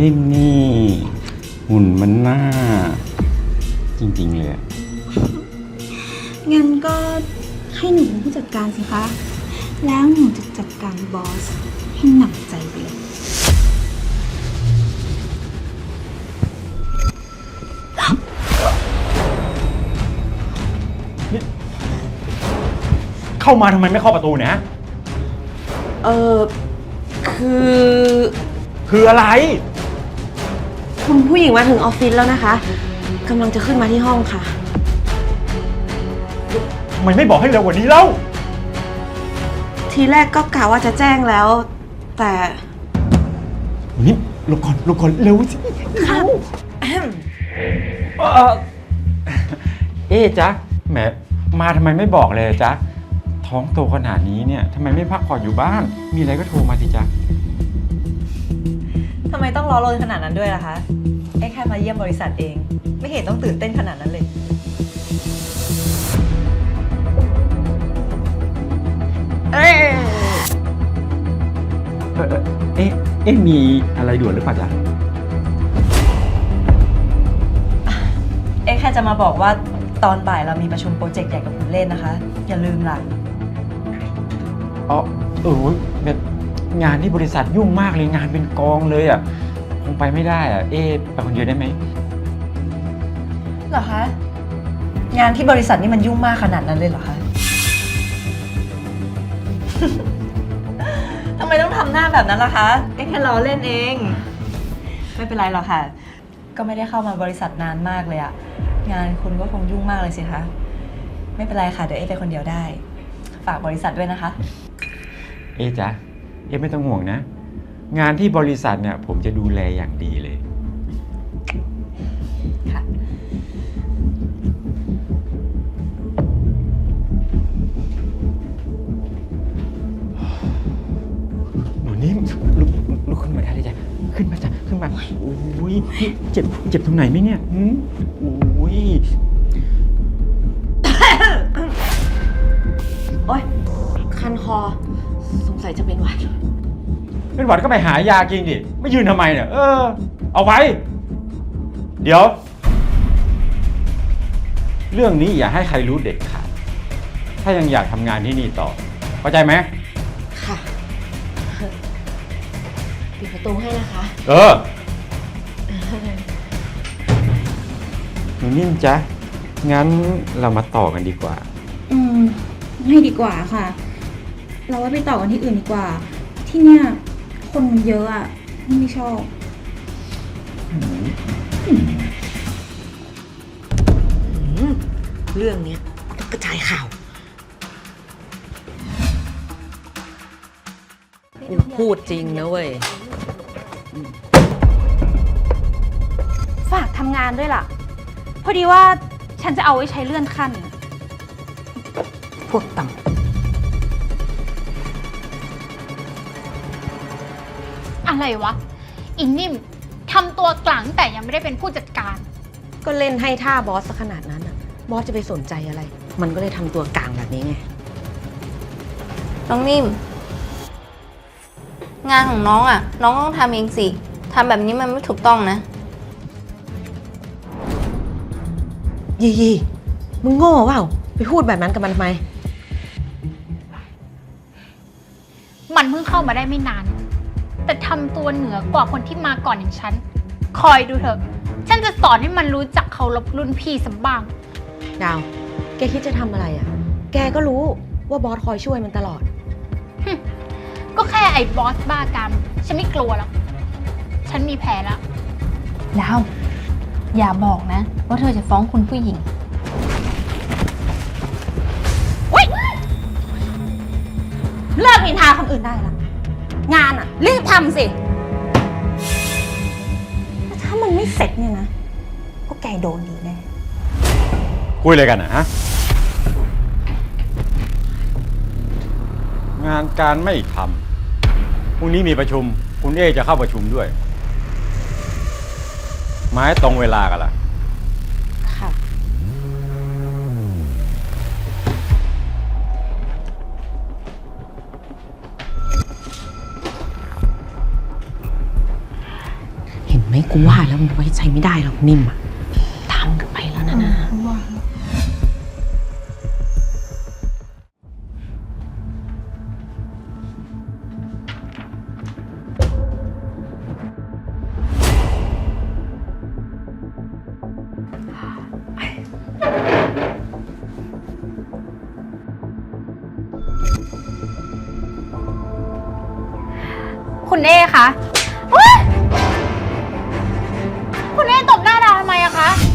นิ่มนี่หุ่นมันหน้า จริง ๆ เลยอะงั้นก็ให้หนูเป็นผู้จัดการสิคะ แล้วหนูจะจัดการบอสให้หนักใจไปเลย เข้ามาทำไมไม่เข้าประตูเนี่ยฮะเออคือ คืออะไร คุณผู้หญิงมาถึงออฟฟิศแล้วนะคะกำลังจะขึ้นมาที่ห้องค่ะ ทำไมไม่บอกให้เร็วกว่านี้เล่า ทีแรกก็กะว่าจะแจ้งแล้ว แต่นี่หลบก่อนหลบก่อนเร็วสิค่ะเอ่อเอ๊ะจ๊ะแหมมาทำไมไม่บอกเลยจ๊ะ ท้องโตขนาดนี้เนี่ยทำไมไม่พักผ่อนอยู่บ้าน มีอะไรก็โทรมาสิจ๊ะ ทำไมต้องล้อลนขนาดนั้นด้วยล่ะคะไอ้แค่มาเยี่ยมบริษัทเอง ไม่เห็นต้องตื่นเต้นขนาดนั้นเลย เอ้ยเอ่อเอ๊ะ เอ๊ะ มีอะไรด่วนหรือเปล่าจ๊ะ เอ๊ะแค่จะมาบอกว่าตอนบ่ายเรามีประชุมโปรเจกต์ใหญ่กับคุณเล่นนะคะ อย่าลืมล่ะ อ๋อเออแบบ งานที่บริษัทยุ่งมากเลยงานเป็นกองเลยอะคงไปไม่ได้อะเอ๊ะไปคนเดียวได้ไหมเหรอคะ งานที่บริษัทนี่มันยุ่งมากขนาดนั้นเลยเหรอคะ ทำไมต้องทำหน้าแบบนั้นล่ะคะเอ๊ะแค่ล้อเล่นเอง ไม่เป็นไรหรอกค่ะ ก็ไม่ได้เข้ามาบริษัทนานมากเลยอะงานคุณก็คงยุ่งมากเลยสิคะ ไม่เป็นไรค่ะ เดี๋ยวเอ๊ะไปคนเดียวได้ ฝากบริษัทด้วยนะคะ เอ๊ะจ๊ะ เอ๊ะไม่ต้องห่วงนะ งานที่บริษัทเนี่ยผมจะดูแลอย่างดีเลย ค่ะ หนูนิ่มลุกลุกขึ้นมาได้เลยจ้ะขึ้นมาจ้ะขึ้นมาโอ้ยเจ็บเจ็บตรงไหนไหมเนี่ยหืมโอ้ยโอ๊ยคันคอ สงสัยจะเป็นหวัด เป็นหวัดก็ไปหายากินดิ ไม่ยืนทำไมเนี่ย เออ เอาไว้ เดี๋ยว เรื่องนี้อย่าให้ใครรู้เด็ดขาด ถ้ายังอยากทำงานที่นี่ต่อ เข้าใจไหม ค่ะปิดประตูให้นะคะ เออ หนูนิ่มจ๊ะ งั้นเรามาต่อกันดีกว่า อืมไม่ดีกว่าค่ะ เราไว้ไปต่อกันที่อื่นดีกว่า ที่เนี่ย คนมันเยอะอะไม่ชอบเรื่องเนี้ยต้องกระจายข่าวพูดจริงนะเว้ย ฝากทำงานด้วยล่ะ พอดีว่าฉันจะเอาไว้ใช้เลื่อนขั้น พวกต่ อะไรวะอินนิ่มทำตัวกลางแต่ยังไม่ได้เป็นผู้จัดการำก็เล่นให้ท่าบอสซะขนาดนั้นอะบอสจะไปสนใจอะไร มันก็เลยทำตัวกลางแบบนี้ไง น้องนิ่ม งานของน้องอะ่ะ น้องต้องทำเองสิทำแบบนี้มันไม่ถูกต้องนะ ยี่ยี่มึงโง่เปล่าไปพูดแบบนั้นกับมันทำไม มันเพิ่งเข้ามาได้ไม่นาน แต่ทำตัวเหนือกว่าคนที่มาก่อนอย่างฉัน คอยดูเถอะ ฉันจะสอนให้มันรู้จักเคารพรุ่นพี่สักบ้าง ดาว แกคิดจะทำอะไรอะแกก็รู้ว่าบอสคอยช่วยมันตลอด ก็แค่ไอ้บอสบ้ากรรม ฉันไม่กลัวหรอก ฉันมีแผนแล้ว ดาว อย่าบอกนะ ว่าเธอจะฟ้องคุณผู้หญิง เลิกนินทาคนอื่นได้ละ งานอะรีบทำสิแล้วถ้ามันไม่เสร็จเนี่ยนะพวกแกโดนดีแน่คุยอะไรกันนะฮะ งานการไม่ทำพรุ่งนี้มีประชุม คุณเอจะเข้าประชุมด้วย ไม้ตรงเวลากันละ่ะ ผมว่าแล้วมันไว้ใจไม่ได้หรอกนิ่มอะทำกันไปแล้วนะนะคุณเอคะอุ๊ยคุณเอตบหน้าดาทำไมอะ คะ